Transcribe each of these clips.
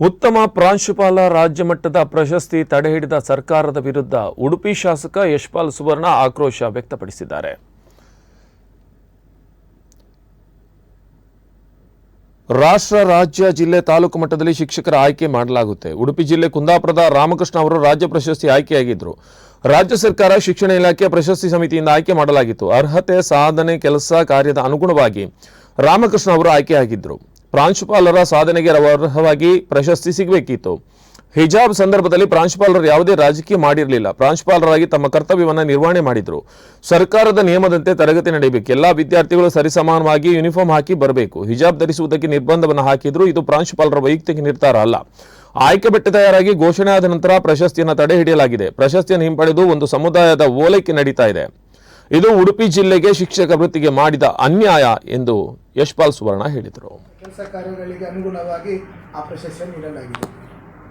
ಉತ್ತಮ ಪ್ರಾಂಶುಪಾಲ ರಾಜ್ಯ ಮಟ್ಟದ ಪ್ರಶಸ್ತಿ ತಡೆಹಿಡಿದ ಸರ್ಕಾರದ ವಿರುದ್ಧ ಉಡುಪಿ ಶಾಸಕ ಯಶ್ಪಾಲ್ ಸುವರ್ಣ ಆಕ್ರೋಶ ವ್ಯಕ್ತಪಡಿಸಿದ್ದಾರೆ. ರಾಷ್ಟ್ರ, ರಾಜ್ಯ, ಜಿಲ್ಲೆ, ತಾಲೂಕು ಮಟ್ಟದಲ್ಲಿ ಶಿಕ್ಷಕರ ಆಯ್ಕೆ ಮಾಡಲಾಗುತ್ತೆ. ಉಡುಪಿ ಜಿಲ್ಲೆ ಕುಂದಾಪುರದ ರಾಮಕೃಷ್ಣ ಅವರು ರಾಜ್ಯ ಪ್ರಶಸ್ತಿ ಆಯ್ಕೆಯಾಗಿದ್ದರು ರಾಜ್ಯ ಸರ್ಕಾರ ಶಿಕ್ಷಣ ಇಲಾಖೆ ಪ್ರಶಸ್ತಿ ಸಮಿತಿಯಿಂದ ಆಯ್ಕೆ ಮಾಡಲಾಗಿತ್ತು. ಅರ್ಹತೆ, ಸಾಧನೆ, ಕೆಲಸ ಕಾರ್ಯದ ಅನುಗುಣವಾಗಿ ರಾಮಕೃಷ್ಣ ಅವರು ಆಯ್ಕೆಯಾಗಿದ್ದರು ಪ್ರಾಂಶುಪಾಲರ ಸಾಧನೆಗೆ ಅರ್ಹವಾಗಿ ಪ್ರಶಸ್ತಿ ಸಿಗಬೇಕಿತ್ತು. ಹಿಜಾಬ್ ಸಂದರ್ಭದಲ್ಲಿ ಪ್ರಾಂಶುಪಾಲರು ಯಾವುದೇ ರಾಜಕೀಯ ಮಾಡಿರಲಿಲ್ಲ. ಪ್ರಾಂಶುಪಾಲರಾಗಿ ತಮ್ಮ ಕರ್ತವ್ಯವನ್ನು ನಿರ್ವಹಣೆ ಮಾಡಿದ್ರು. ಸರ್ಕಾರದ ನಿಯಮದಂತೆ ತರಗತಿ ನಡೆಯಬೇಕು. ಎಲ್ಲಾ ವಿದ್ಯಾರ್ಥಿಗಳು ಸರಿಸಮಾನವಾಗಿ ಯೂನಿಫಾರ್ಮ್ ಹಾಕಿ ಬರಬೇಕು. ಹಿಜಾಬ್ ಧರಿಸುವುದಕ್ಕೆ ನಿರ್ಬಂಧವನ್ನು ಹಾಕಿದ್ರು. ಇದು ಪ್ರಾಂಶುಪಾಲರ ವೈಯಕ್ತಿಕ ನಿರ್ಧಾರ ಅಲ್ಲ. ಆಯ್ಕೆ ಬೆಟ್ಟ ತಯಾರಾಗಿ ಘೋಷಣೆ ಆದ ನಂತರ ಪ್ರಶಸ್ತಿಯನ್ನು ತಡೆ ಹಿಡಿಯಲಾಗಿದೆ ಪ್ರಶಸ್ತಿಯನ್ನು ಹಿಂಪಡೆದು ಒಂದು ಸಮುದಾಯದ ಓಲೈಕೆ ನಡೀತಾ ಇದೆ. ಇದು ಉಡುಪಿ ಜಿಲ್ಲೆಗೆ ಶಿಕ್ಷಕ ವೃತ್ತಿಗೆ ಮಾಡಿದ ಅನ್ಯಾಯ ಎಂದು ಯಶ್ಪಾಲ್ ಸುವರ್ಣ ಹೇಳಿದರು. ಕೆಲಸ ಕಾರ್ಯಗಳಿಗೆ ಅನುಗುಣವಾಗಿ ಆ ಪ್ರಶಸ್ತಿಯನ್ನು ನೀಡಲಾಗಿದೆ.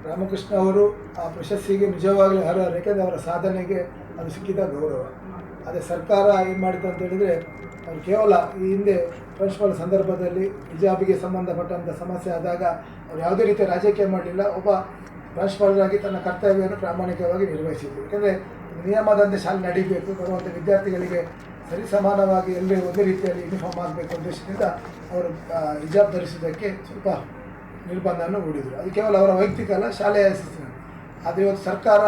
ರಾಮಕೃಷ್ಣ ಅವರು ಆ ಪ್ರಶಸ್ತಿಗೆ ನಿಜವಾಗಲೂ ಅರ್ಹರು ಯಾಕೆಂದರೆ ಅವರ ಸಾಧನೆಗೆ ಅದು ಸಿಕ್ಕಿದ ಗೌರವ. ಅದೇ ಸರ್ಕಾರ ಏನು ಮಾಡಿತು ಅಂತ ಹೇಳಿದರೆ, ಅವರು ಕೇವಲ ಈ ಹಿಂದೆ ಪ್ರಿನ್ಸಿಪಾಲ್ ಸಂದರ್ಭದಲ್ಲಿ ಹಿಜಾಬಿಗೆ ಸಂಬಂಧಪಟ್ಟಂಥ ಸಮಸ್ಯೆ ಆದಾಗ ಅವರು ಯಾವುದೇ ರೀತಿಯ ರಾಜಕೀಯ ಮಾಡಲಿಲ್ಲ. ಒಬ್ಬ ಪ್ರಿನ್ಸಿಪಾಲರಾಗಿ ತನ್ನ ಕರ್ತವ್ಯವನ್ನು ಪ್ರಾಮಾಣಿಕವಾಗಿ ನಿರ್ವಹಿಸಿದ್ರು. ಯಾಕೆಂದರೆ ನಿಯಮದಂತೆ ಶಾಲೆ ನಡೀಬೇಕು ಬರುವಂಥ ವಿದ್ಯಾರ್ಥಿಗಳಿಗೆ ಸರಿ ಸಮಾನವಾಗಿ ಎಲ್ಲರೂ ಒಂದೇ ರೀತಿಯಲ್ಲಿ ಯೂನಿಫಾರ್ಮ್ ಆಗಬೇಕು ಉದ್ದೇಶದಿಂದ ಅವರು ಹಿಜಾಬ್ ಧರಿಸೋದಕ್ಕೆ ಸ್ವಲ್ಪ ನಿರ್ಬಂಧವನ್ನು ಹೂಡಿದರು. ಅದು ಕೇವಲ ಅವರ ವೈಯಕ್ತಿಕ ಅಲ್ಲ, ಶಾಲೆಯ ಶಿಸ್ತಿನ. ಆದರೆ ಇವತ್ತು ಸರ್ಕಾರ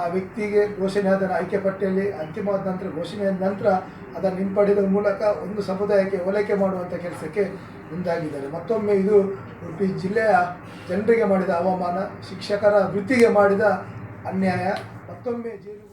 ಆ ವ್ಯಕ್ತಿಗೆ ಘೋಷಣೆ ಆದ ಆಯ್ಕೆ ಪಟ್ಟಿಯಲ್ಲಿ, ಅಂತಿಮವಾದ ನಂತರ ಘೋಷಣೆಯಾದ ನಂತರ ಅದನ್ನು ಹಿಂಪಡೆದ ಮೂಲಕ ಒಂದು ಸಮುದಾಯಕ್ಕೆ ಓಲೈಕೆ ಮಾಡುವಂಥ ಕೆಲಸಕ್ಕೆ ಮುಂದಾಗಿದ್ದಾರೆ. ಮತ್ತೊಮ್ಮೆ ಇದು ಉಡುಪಿ ಜಿಲ್ಲೆಯ ಜನರಿಗೆ ಮಾಡಿದ ಅವಮಾನ, ಶಿಕ್ಷಕರ ವೃತ್ತಿಗೆ ಮಾಡಿದ ಅನ್ಯಾಯ, ಮತ್ತೊಮ್ಮೆ ಜೈಲು